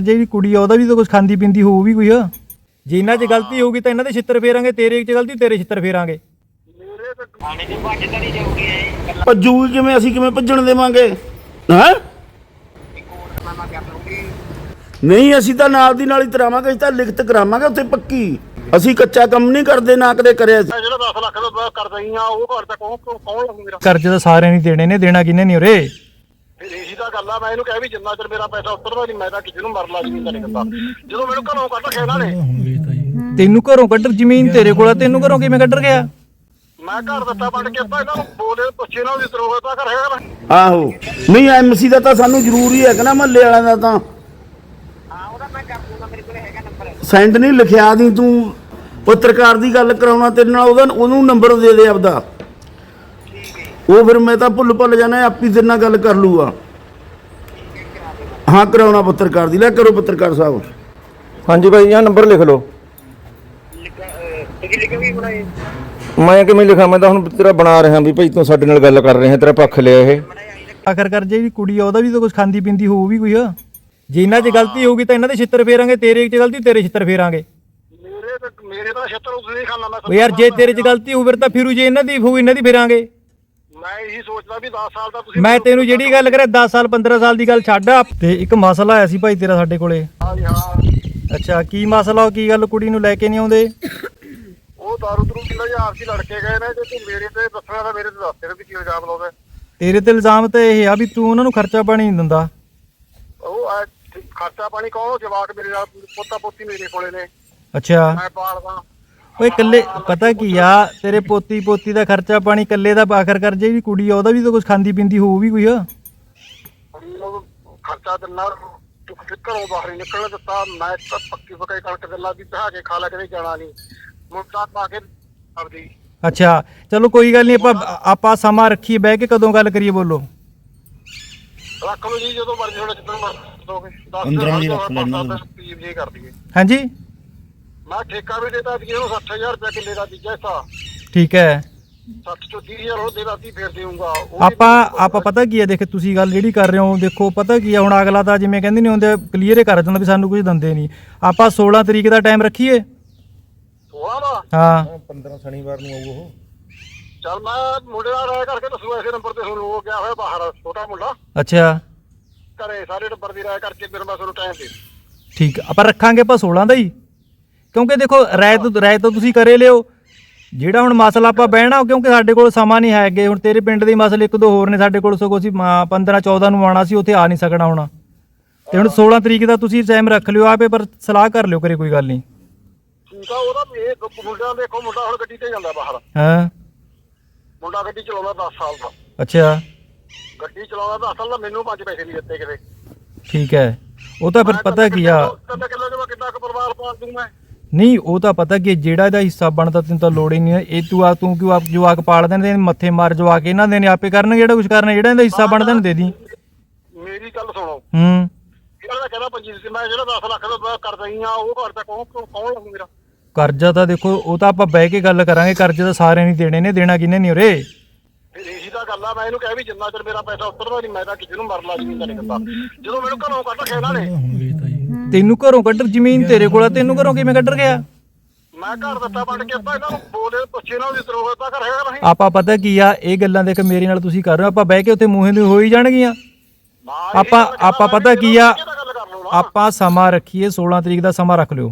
ਜੇ ਵੀ ਕੁੜੀ ਆ ਉਹਦਾ ਵੀ ਤਾਂ ਕੁਝ ਖਾਂਦੀ ਪੀਂਦੀ ਹੋਊ ਵੀ ਕੋਈ ਆ। ਜੇ ਇਹਨਾਂ 'ਚ ਗਲਤੀ ਹੋਊਗੀ ਤਾਂ ਇਹਨਾਂ ਦੇ ਛਿੱਤਰ ਫੇਰਾਂਗੇ ਤੇਰੇ 'ਚ ਗਲਤੀ ਤੇਰੇ ਛਿੱਤਰ ਫੇਰਾਂਗੇ। ਭੱਜੂ ਕਿਵੇਂ ਅਸੀਂ ਕਿਵੇਂ ਭੱਜਣ ਦੇਵਾਂਗੇ? ਹਾਂ? ਨਹੀਂ ਅਸੀਂ ਤਾਂ ਨਾਲ ਦੀ ਨਾਲ ਹੀ ਤਰਾਵਾਂਗੇ ਅਸੀਂ ਤਾਂ ਲਿਖਤ ਕਰਾਵਾਂਗੇ ਉੱਥੇ ਪੱਕੀ। ਅਸੀਂ ਕੱਚਾ ਕੰਮ ਨਹੀਂ ਕਰਦੇ ਨਾ ਕਦੇ ਕਰਿਆ ਸੀ। ਮੈਂ ਜਿਹੜਾ 10 ਲੱਖ ਦਾ ਕਰਦਾ ਹੀ ਆ ਉਹ ਘਰ ਤਾਂ ਕੌਣ ਕੌਣ ਲੱਗੂ ਮੇਰਾ? ਕਰਜ਼ੇ ਤਾਂ ਸਾਰਿਆਂ ਨਹੀਂ ਦੇਣੇ ਨੇ ਦੇਣਾ ਕਿੰਨੇ ਨਹੀਂ ਉਰੇ? ਇਹੀ ਤਾਂ ਗੱਲ ਆ ਮੈਂ ਇਹਨੂੰ ਕਹਿ ਵੀ ਜਿੰਨਾ ਚਿਰ ਮੇਰਾ ਪੈਸਾ ਉੱਤਰਦਾ ਨਹੀਂ ਮੈਂ ਤਾਂ ਕਿਸੇ ਨੂੰ ਮਰ ਲਾ ਜ਼ਮੀਨ ਦਾ ਨਹੀਂ ਦਿੰਦਾ ਜਦੋਂ ਮੈਨੂੰ ਘਰੋਂ ਕੱਢ ਕੇ ਇਹਨਾਂ ਨੇ ਤੈਨੂੰ ਘਰੋਂ ਕੱਢ ਜ਼ਮੀਨ ਤੇਰੇ ਕੋਲ ਆ ਤੈਨੂੰ ਘਰੋਂ ਕਿਵੇਂ ਕੱਢ ਗਿਆ ਮੈਂ ਘਰ ਦਿੱਤਾ ਬਣ ਕੇ ਆਪਾਂ ਇਹਨਾਂ ਨੂੰ ਬੋਲੇ ਪੁੱਛੇ ਨਾ ਉਹਦੀ ਤਰੋਹ ਤਾਂ ਘਰ ਹੈਗਾ ਨਾ ਆਹੋ ਨਹੀਂ ਐਮਸੀ ਦਾ ਤਾਂ ਸਾਨੂੰ ਜ਼ਰੂਰੀ ਹੈ ਕਿ ਨਾ ਮਹੱਲੇ ਵਾਲਿਆਂ ਦਾ ਤਾਂ। ਹਾਂ ਉਹਦਾ ਮੈਂ ਕਰ ਦੂੰਗਾ ਮੇਰੇ ਕੋਲ ਹੈਗਾ ਨੰਬਰ। ਸੈਂਡ ਨਹੀਂ ਲਿਖਿਆ ਦੀ ਤੂੰ ਪੱਤਰਕਾਰ ਦੀ ਗੱਲ ਕਰਾਉਣਾ ਤੇਰੇ ਨਾਲ ਉਹਦਾ ਉਹਨੂੰ ਨੰਬਰ ਦੇ ਦੇ ਆਪਦਾ। ਉਹ ਫਿਰ ਮੈਂ ਤਾਂ ਭੁੱਲ ਭੁੱਲ ਜਾਣਾ ਆਪੀ ਤੇਰੇ ਨਾਲ ਗੱਲ ਕਰ ਲੂਗਾ ਹਾਂ ਕਰਾਉਣਾ ਪੱਤਰਕਾਰ ਦੀ ਲੈ ਕਰੋ ਪੱਤਰਕਾਰ ਸਾਹਿਬ। ਹਾਂਜੀ ਭਾਈ ਇਹ ਨੰਬਰ ਲਿਖ ਲਓ। ਮੈਂ ਕਿਵੇਂ ਲਿਖਾਂ? ਮੈਂ ਤਾਂ ਹੁਣ ਤੇਰਾ ਬਣਾ ਰਿਹਾ ਵੀ ਭਾਈ ਤੂੰ ਸਾਡੇ ਨਾਲ ਗੱਲ ਕਰ ਰਿਹਾ ਤੇਰਾ ਪੱਖ ਲਿਆ ਇਹ। ਆਖਰ ਕਰ ਜੇ ਵੀ ਕੁੜੀ ਆ ਉਹਦਾ ਵੀ ਤਾਂ ਕੁਝ ਖਾਂਦੀ ਪੀਂਦੀ ਹੋਊ ਵੀ ਕੋਈ ਜੇ ਇਹਨਾਂ 'ਚ ਗਲਤੀ ਹੋਊਗੀ ਤਾਂ ਇਹਨਾਂ ਦੇ ਛਿੱਤਰ ਫੇਰਾਂਗੇ ਤੇਰੇ 'ਚ ਗਲਤੀ ਤੇਰੇ ਛਿੱਤਰ ਫੇਰਾਂਗੇ। ਮੇਰੇ ਤੇ ਮੇਰੇ ਤਾਂ ਛੱਤਰ ਤੁਸੀਂ ਨਹੀਂ ਖਾਣਾ ਮੈਂ ਉਹ ਯਾਰ ਜੇ ਤੇਰੇ 'ਚ ਗਲਤੀ ਹੋਊ ਫਿਰ ਤਾਂ ਫਿਰੂ ਜੇ ਇਹਨਾਂ ਦੀ ਹੋਊ ਇਹਨਾਂ ਦੀ ਫੇਰਾਂਗੇ। ਮੈਂ ਇਹੀ ਸੋਚਦਾ ਵੀ 10 ਸਾਲ ਦਾ ਤੁਸੀਂ ਮੈਂ ਤੈਨੂੰ ਜਿਹੜੀ ਗੱਲ ਕਰਿਆ 10 ਸਾਲ 15 ਸਾਲ ਦੀ ਗੱਲ ਛੱਡ ਆ। ਤੇ ਇੱਕ ਮਸਲਾ ਆਇਆ ਸੀ ਭਾਈ ਤੇਰਾ ਸਾਡੇ ਕੋਲੇ। ਹਾਂ ਜੀ, ਹਾਂ। ਅੱਛਾ ਕੀ ਮਸਲਾ ਉਹ ਕੀ ਗੱਲ ਕੁੜੀ ਨੂੰ ਲੈ ਕੇ ਨਹੀਂ ਆਉਂਦੇ? ਉਹ ਦਾਰੂ ਦਰੂ ਪੀਂਦਾ ਜਾਂ ਆਪਸੀ ਲੜ ਕੇ ਗਏ ਨੇ ਜੇ ਤੂੰ ਮੇਰੇ ਤੇ ਦੱਸਣਾ ਤਾਂ ਮੇਰੇ ਤੇ ਦੱਸ ਤੇਰੇ ਵੀ ਕੀ ਇਲਜ਼ਾਮ ਲਾਉਂਦਾ। ਤੇਰੇ ਤੇ ਇਲਜ਼ਾਮ ਤਾਂ ਇਹ ਆ ਵੀ ਤੂੰ ਉਹਨਾਂ ਨੂੰ ਖਰਚਾ ਪਾਣੀ ਨਹੀਂ ਦਿੰਦਾ। ਉਹ ਐ ਖਰਚਾ ਪਾਣੀ ਕਹੋ ਜਵਾਕ ਮੇਰੇ ਨਾਲ ਪੋਤਾ ਪੋਤੀ ਮੇਰੇ ਕੋਲੇ ਨੇ। ਅੱਛਾ। ਮੈਂ ਪਾਲਦਾ। ਓਏ ਇਕੱਲੇ ਪਤਾ ਕੀ ਆ ਤੇਰੇ ਪੋਤੀ ਪੋਤੀ ਦਾ ਖਰਚਾ ਪਾਣੀ ਇਕੱਲੇ ਦਾ ਆਖਰ ਕਰ ਜੇ ਵੀ ਕੁੜੀ ਆ ਉਹਦਾ ਵੀ ਤਾਂ ਕੁਝ ਖਾਂਦੀ ਪੀਂਦੀ ਹੋਊ ਵੀ ਕੋਈ। ਖਰਚਾ ਦਿੰਨਾ ਤੂੰ ਕਿਤੇ ਘਰੋਂ ਬਾਹਰ ਨਹੀਂ ਨਿਕਲਣ ਦਿੱਤਾ ਮੈਂ ਤਾਂ ਪੱਕੀ ਪਕਾਈ ਕਣਕ ਦਿੰਦਾ ਵੀ ਬਹਾ ਕੇ ਖਾ ਲੈ ਕੇ ਜਾਣਾ ਨਹੀਂ। ਮੁੰਡਾ ਪਾ ਕੇ ਆਪਦੀ। ਅੱਛਾ ਚਲੋ ਕੋਈ ਗੱਲ ਨਹੀਂ ਆਪਾਂ ਆਪਾਂ ਸਮਾਂ ਰੱਖੀਏ ਬਹਿ ਕੇ ਕਦੋਂ ਗੱਲ ਕਰੀਏ ਬੋਲੋ। ਰੱਖ ਲਓ ਜੀ ਜਦੋਂ ਮਰਜ਼ੀ ਹੁਣ ਜਿੱਦਣ ਮਰਜ਼ੀ ਦੋਗੇ 10 ਪੰਦਰਾਂ ਦੀ ਰੱਖ ਲੈਣਾ। ਪੀਪ ਜੀ ਕਰ ਦਈਏ। ਹਾਂਜੀ? ਮੈਂ ਠੇਕਾ ਵੀ ਦੇਤਾ ਸੀ ਉਹਨੂੰ 60000 ਰੁਪਏ ਕਿੱਲੇ ਦਾ ਤੀਜਾ ਹਿੱਸਾ ਠੀਕ ਹੈ। 60 ਤੋਂ 30000 ਉਹ ਦੇਦਾ ਸੀ ਫੇਰ ਦੇਊਂਗਾ। ਉਹ ਵੀ ਆਪਾਂ ਆਪਾਂ ਪਤਾ ਕੀ ਹੈ ਦੇਖ ਤੁਸੀਂ ਗੱਲ ਜਿਹੜੀ ਕਰ ਰਹੇ ਹੋ ਦੇਖੋ ਪਤਾ ਕੀ ਹੈ ਹੁਣ ਅਗਲਾ ਤਾਂ ਜਿਵੇਂ ਕਹਿੰਦੇ ਨਹੀਂ ਹੁੰਦੇ ਕਲੀਅਰ ਹੀ ਕਰ ਦਿੰਦਾ ਵੀ ਸਾਨੂੰ ਕੁਝ ਦਿੰਦੇ ਨਹੀਂ। ਆਪਾਂ 16 ਤਰੀਕ ਦਾ ਟਾਈਮ ਰੱਖੀਏ। ਸੋਹਾ ਦਾ? ਹਾਂ। 15 ਸ਼ਨੀਵਾਰ ਨੂੰ ਆਊ ਉਹ। ਚੱਲ ਮੈਂ ਮੁੰਡੇ ਨਾਲ ਰਾਇ ਕਰਕੇ ਦੱਸੂਗਾ ਇਸੇ ਨੰਬਰ ਤੇ ਤੁਹਾਨੂੰ ਉਹ ਗਿਆ ਹੋਇਆ ਬਾਹਰ ਛੋਟਾ ਮੁੰਡਾ। ਅੱਛਾ। ਘਰੇ ਸਾਰੇ ਟੱਬਰ ਦੀ ਰਾਇ ਕਰਕੇ ਫਿਰ ਮੈਂ ਤੁਹਾਨੂੰ ਟਾਈਮ ਦੇ ਠੀਕ ਆਪਾਂ ਰੱਖਾਂਗੇ ਆਪਾਂ 16 ਦਾ ਹੀ। ਕਿਉਂਕਿ ਦੇਖੋ ਰਾਇ ਤੋਂ ਤੁਸੀਂ ਕਰੇ ਲਿਓ। ਜਿਹੜਾ ਹੁਣ ਮਸਲਾ ਆਪਾਂ ਬਹਿਣਾ ਕਿਉਂਕਿ ਸਾਡੇ ਕੋਲ ਸਮਾਂ ਨਹੀਂ ਹੈ ਅੱਗੇ ਹੁਣ ਤੇਰੇ ਪਿੰਡ ਦੇ ਮਸਲੇ ਇੱਕ ਦੋ ਹੋਰ ਨੇ ਸਾਡੇ ਕੋਲ ਸਗੋਂ ਅਸੀਂ 15 14 ਨੂੰ ਆਉਣਾ ਸੀ ਉੱਥੇ ਆ ਨਹੀਂ ਸਕਣਾ ਹੁਣ। ਤੇ ਹੁਣ 16 ਤਰੀਕ ਦਾ ਤੁਸੀਂ ਟਾਈਮ ਰੱਖ ਲਿਓ ਆਪੇ ਪਰ ਸਲਾਹ ਕਰ ਲਿਓ ਕਰੇ ਕੋਈ ਗੱਲ ਨਹੀਂ। ਠੀਕ ਆ ਉਹਦਾ ਇਹ ਮੁੰਡਾ ਦੇਖੋ ਮੁੰਡਾ ਹੁਣ ਗੱਡੀ ਤੇ ਜਾਂਦਾ ਬਾਹਰ। ਹਾਂ। ਮੁੰਡਾ ਗੱਡੀ ਚਲਾਉਂਦਾ 10 ਸਾਲ ਦਾ। ਅੱਛਾ। ਗੱਡੀ ਚਲਾਉਂਦਾ 10 ਸਾਲ ਦਾ ਮੈਨੂੰ ਪੰਜ ਪੈਸੇ ਨਹੀਂ ਦਿੱਤੇ ਕਿਤੇ। ਠੀਕ ਹੈ। ਉਹ ਤਾਂ ਫਿਰ ਪਤਾ ਕੀ ਆ। ਕੁ ਪਰਿਵਾਰ ਪਾਲ ਦੂੰ ਮੈਂ। ਨਹੀਂ ਉਹ ਤਾਂ ਪਤਾ ਕੀ ਜਿਹੜਾ ਇਹਦਾ ਹਿੱਸਾ ਬਣਦਾ ਤੈਨੂੰ ਤਾਂ ਲੋੜ ਹੀ ਨਹੀਂ ਹੈ। ਇਹ ਤੂੰ ਆ ਤੂੰ ਕਿਉਂ ਆਪ ਜਵਾਕ ਪਾਲ ਦੇਣ ਦੇ ਮੱਥੇ ਮਾਰ ਜਵਾਕ ਇਹਨਾਂ ਦੇ ਨੇ ਆਪੇ ਕਰਨਗੇ ਜਿਹੜਾ ਕੁਝ ਕਰਨਾ ਜਿਹੜਾ ਇਹਦਾ ਹਿੱਸਾ ਬਣਦਾ ਨੂੰ ਦੇ ਦੀ। ਮੇਰੀ ਗੱਲ ਸੁਣੋ। ਹੂੰ। ਇਹਨਾਂ ਦਾ ਕਹਿੰਦਾ ਪੰਜੀ ਸੀ ਮੈਂ ਜਿਹੜਾ 10 ਲੱਖ ਦਾ ਵਿਆਹ ਕਰਦਾ ਹੀ ਆ ਉਹ ਘਰ ਤਾਂ ਕੌਣ ਕੌਣ ਕੌਣ ਲੱਗੂ ਮੇਰਾ? ਕਰਜ਼ਾ ਤਾਂ ਦੇਖੋ ਉਹ ਤਾਂ ਆਪਾਂ ਬਹਿ ਕੇ ਗੱਲ ਕਰਾਂਗੇ ਕਰਜ਼ੇ ਤਾਂ ਸਾਰਿਆਂ ਨਹੀਂ ਦੇਣੇ ਨੇ ਦੇਣਾ ਕਿੰਨੇ ਨਹੀਂ ਉਰੇ? ਫਿਰ ਇਹੀ ਤਾਂ ਗੱਲ ਆ ਮੈਂ ਇਹਨੂੰ ਕਹਿ ਵੀ ਜਿੰਨਾ ਚਿਰ ਮੇਰਾ ਪੈਸਾ ਉੱਤਰਦਾ ਨਹੀਂ ਮੈਂ ਤਾਂ ਕਿਸੇ ਨੂੰ ਮਰ ਲਾ ਜ਼ਮੀਨ ਦਾ ਨਹੀਂ ਦਿੰਦਾ ਜਦੋਂ ਮੈਨੂੰ ਘਰੋਂ ਕੱਢ ਕੇ ਇਹਨਾਂ ਨੇ ਤੈਨੂੰ ਘਰੋਂ ਕੱਢ ਜ਼ਮੀਨ ਤੇਰੇ ਕੋਲ ਆ ਤੈਨੂੰ ਘਰੋਂ ਕਿਵੇਂ ਕੱਢ ਗਿਆ ਮੈਂ ਘਰ ਦਿੱਤਾ ਬਣ ਕੇ ਆਪਾਂ ਇਹਨਾਂ ਨੂੰ ਬੋਲੇ ਪੁੱਛੇ ਨਾ ਉਹਦੀ ਤਰੋਹ ਤਾਂ ਘਰ ਹੈਗਾ ਨਹੀਂ। ਆਪਾਂ ਪਤਾ ਕੀ ਆ ਇਹ ਗੱਲਾਂ ਦੇਖ ਮੇਰੇ ਨਾਲ ਤੁਸੀਂ ਕਰ ਰਹੇ ਹੋ ਆਪਾਂ ਬਹਿ ਕੇ ਉੱਥੇ ਮੂੰਹੇ ਦੀ ਹੋ ਹੀ ਜਾਣਗੀਆਂ ਆਪਾਂ ਆਪਾਂ ਪਤਾ ਵੀ ਕੀ ਆ ਕਰ ਨਾ। ਆਪਾਂ ਸਮਾਂ ਰੱਖੀਏ 16 ਤਰੀਕ ਦਾ ਸਮਾਂ ਰੱਖ ਲਿਓ।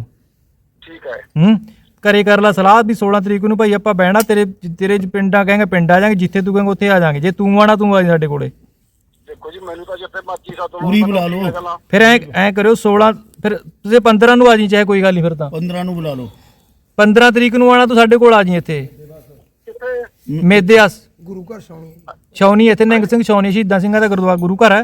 ਠੀਕ ਹੈ। ਹੂੰ? ਘਰੇ ਕਰ ਲਾ ਸਲਾਹ ਵੀ 16 ਤਰੀਕ ਨੂੰ ਭਾਈ ਆਪਾਂ ਬਹਿਣਾ ਤੇਰੇ ਤੇਰੇ ਪਿੰਡਾਂ ਕਹਾਂਗੇ ਪਿੰਡ ਆ ਜਾਾਂਗੇ ਜਿੱਥੇ ਤੂੰ ਕਹੇਂਗਾ ਉੱਥੇ ਆ ਜਾਾਂਗੇ। ਜੇ ਤੂੰ ਆਣਾ ਤੂੰ ਆ ਜੀ ਸਾਡੇ ਕੋਲੇ। ਦੇਖੋ ਜੀ ਮੈਨੂੰ ਤਾਂ ਜਿੱਥੇ ਮਰਜ਼ੀ ਸਾਤੋਂ ਪੂਰੀ ਬੁਲਾ ਲਓ। ਫਿਰ ਐ ਐ ਕਰਿਓ 16 ਫਿਰ ਤੁਸੀਂ 15 ਨੂੰ ਆ ਜੀ ਚਾਹੇ ਕੋਈ ਗੱਲ ਨਹੀਂ ਫਿਰ ਤਾਂ। 15 ਨੂੰ ਬੁਲਾ ਲਓ। 15 ਤਰੀਕ ਨੂੰ ਆਣਾ ਤੂੰ ਸਾਡੇ ਕੋਲ ਆ ਜੀ ਇੱਥੇ। ਕਿੱਥੇ? ਮੇਦਿਆਸ ਗੁਰੂ ਘਰ ਛਾਉਣੀ ਛਾਉਣੀ ਇੱਥੇ ਨਿੰਗ ਸਿੰਘ ਛਾਉਣੀ ਸ਼ਹੀਦਾਂ ਸਿੰਘਾਂ ਦਾ ਗੁਰਦੁਆਰਾ ਗੁਰੂ ਘਰ ਹੈ।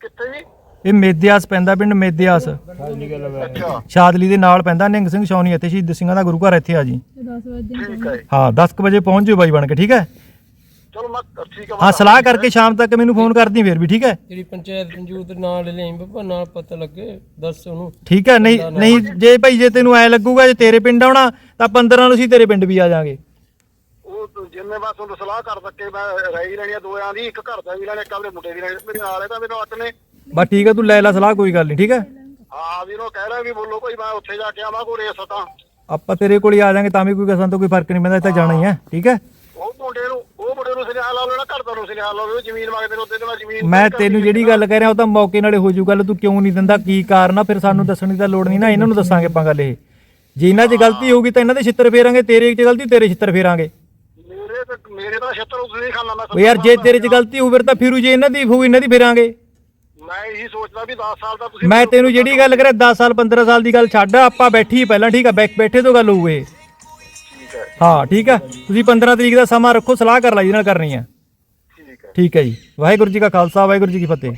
ਕਿੱਥੇ ਜੀ? ਇਹ ਮੇਦਿਆਸ ਪੈਂਦਾ ਪਿੰਡ ਮੇਦਿਆਸ ਅੱਛਾ। ਸ਼ਾਦਲੀ ਦੇ ਨਾਲ ਪੈਂਦਾ ਨਿੰਗ ਸਿੰਘ ਛਾਉਣੀ ਇੱਥੇ ਸ਼ਹੀਦ ਸਿੰਘਾਂ ਦਾ ਗੁਰੂ ਘਰ ਇੱਥੇ ਆ ਜੀ। ਠੀਕ ਹੈ ਹਾਂ 10 ਕੁ ਵਜੇ ਪਹੁੰਚ ਜਿਓ ਬਾਈ ਬਣ ਕੇ ਠੀਕ ਹੈ? ਚਲੋ ਮੈਂ ਠੀਕ ਹੈ ਹਾਂ ਸਲਾਹ ਕਰਕੇ ਸ਼ਾਮ ਤੱਕ ਮੈਨੂੰ ਫੋਨ ਕਰਦੀ ਫਿਰ ਵੀ ਠੀਕ ਹੈ? ਜਿਹੜੀ ਪੰਚਾਇਤ ਮੌਜੂਦ ਨਾਲ ਲਿਆਈ ਬੱਬਾ ਨਾਲ ਪਤਾ ਲੱਗੇ ਦੱਸ ਉਹਨੂੰ। ਠੀਕ ਹੈ ਨਹੀਂ ਨਹੀਂ ਜੇ ਭਾਈ ਜੇ ਤੈਨੂੰ ਐ ਲੱਗੂਗਾ ਜੇ ਤੇਰੇ ਪਿੰਡ ਆਉਣਾ ਤਾਂ 15 ਨੂੰ ਅਸੀਂ ਤੇਰੇ ਪਿੰਡ ਵੀ ਆ ਜਾਾਂਗੇ। ਉਹ ਤਾਂ ਜਿੰਨੇ ਬਸ ਤੁਹਾਨੂੰ ਸਲਾਹ ਕਰ ਸਕੇ ਮੈਂ ਰਾਈ ਲੈਣੀ ਆ ਦੋਆਂ ਦੀ ਇੱਕ ਘਰ ਦਾ ਵੀ ਲੈਣਾ ਇੱਕ ਆਪਣੇ ਮੁੰਡੇ ਦੀ ਲੈਣੀ ਮੇਰੇ ਨਾਲ ਹੈ ਤਾਂ ਮੇਰੇ ਅੱਠ ਨੇ। ਬਸ ਠੀਕ ਹੈ ਤੂੰ ਲੈ ਲੈ ਸਲਾਹ ਕੋਈ ਗੱਲ ਨਹੀਂ ਠੀਕ ਹੈ? ਹਾਂ ਵੀਰ ਕਹਿ ਰਿਹਾ ਵੀ ਬੋਲੋ ਭਾਈ ਮੈਂ ਉੱਥੇ ਜਾ ਕੇ ਆਵਾਂ ਕੋਈ ਰੇਸ ਤਾਂ। ਆਪਾਂ ਤੇਰੇ ਕੋਲ ਹੀ ਆ ਜਾਾਂਗੇ ਤਾਂ ਵੀ ਕੋਈ ਕਸਾਂ ਤੋਂ ਕੋਈ ਫ਼ਰਕ ਨਹੀਂ ਪੈਂਦਾ ਇੱਥੇ ਜਾਣਾ ਹੀ ਹੈ ਠੀਕ ਹੈ? ਉਹ ਮੁੰਡੇ ਨੂੰ ਨੂੰ ਸੁਨੇਹਾ ਲਾ ਲੈਣਾ ਘਰ ਦਾ ਨੂੰ ਸੁਨੇਹਾ ਲਾ ਲਓ ਜ਼ਮੀਨ ਮੰਗਦੇ ਨੇ ਉੱਤੇ ਤੇ ਮੈਂ ਜ਼ਮੀਨ ਮੈਂ ਤੈਨੂੰ ਜਿਹੜੀ ਗੱਲ ਕਹਿ ਰਿਹਾ ਉਹ ਤਾਂ ਮੌਕੇ ਨਾਲੇ ਹੋ ਜੂ ਗੱਲ ਤੂੰ ਕਿਉਂ ਨਹੀਂ ਦਿੰਦਾ ਕੀ ਕਾਰਨ ਆ? ਫਿਰ ਸਾਨੂੰ ਦੱਸਣ ਦੀ ਤਾਂ ਲੋੜ ਨਹੀਂ ਨਾ ਇਹਨਾਂ ਨੂੰ ਦੱਸਾਂਗੇ ਆਪਾਂ ਗੱਲ ਇਹ। ਜੇ ਇਹਨਾਂ 'ਚ ਗਲਤੀ ਹੋਊਗੀ ਤਾਂ ਇਹਨਾਂ ਦੇ ਛਿੱਤਰ ਫੇਰਾਂਗੇ ਤੇਰੇ 'ਚ ਗਲਤੀ ਤੇਰੇ ਛਿੱਤਰ ਫੇਰਾਂਗੇ। ਮੇਰੇ ਤੇ ਮੇਰੇ ਤਾਂ ਛੱਤਰ ਉਸ ਨਹੀਂ ਖਾਣਾ ਮੈਂ ਉਹ ਯਾਰ ਜੇ ਤੇਰੇ 'ਚ ਗਲਤੀ ਹੋਊ ਫਿਰ ਤਾਂ ਫਿਰੂ ਜੇ ਇਹਨਾਂ ਦੀ ਹੋਊ ਇਹਨਾਂ ਦੀ ਫੇਰਾਂਗੇ। ਮੈਂ ਇਹੀ ਸੋਚਦਾ ਵੀ 10 ਸਾਲ ਦਾ ਤੁਸੀਂ ਮੈਂ ਤੈਨੂੰ ਜਿਹੜੀ ਗੱਲ ਕਰਿਆ 10 ਸਾਲ 15 ਸਾਲ ਦੀ ਗੱਲ ਛੱਡ ਆਪਾਂ ਬੈਠੀ ਪਹਿਲਾਂ ਠੀਕ ਆ ਬੈਠ ਤੋਂ ਗੱਲ ਹੋਊ ਇਹ। ਹੈ ਹਾਂ ਠੀਕ ਆ ਤੁਸੀਂ 15 ਤਰੀਕ ਦਾ ਸਮਾਂ ਰੱਖੋ ਸਲਾਹ ਕਰ ਲੈ ਜਿਹਦੇ ਨਾਲ ਕਰਨੀ ਹੈ। ਠੀਕ ਹੈ। ਜੀ। ਵਾਹਿਗੁਰੂ ਜੀ ਕਾ ਖਾਲਸਾ ਵਾਹਿਗੁਰੂ ਜੀ ਕੀ ਫਤਿਹ।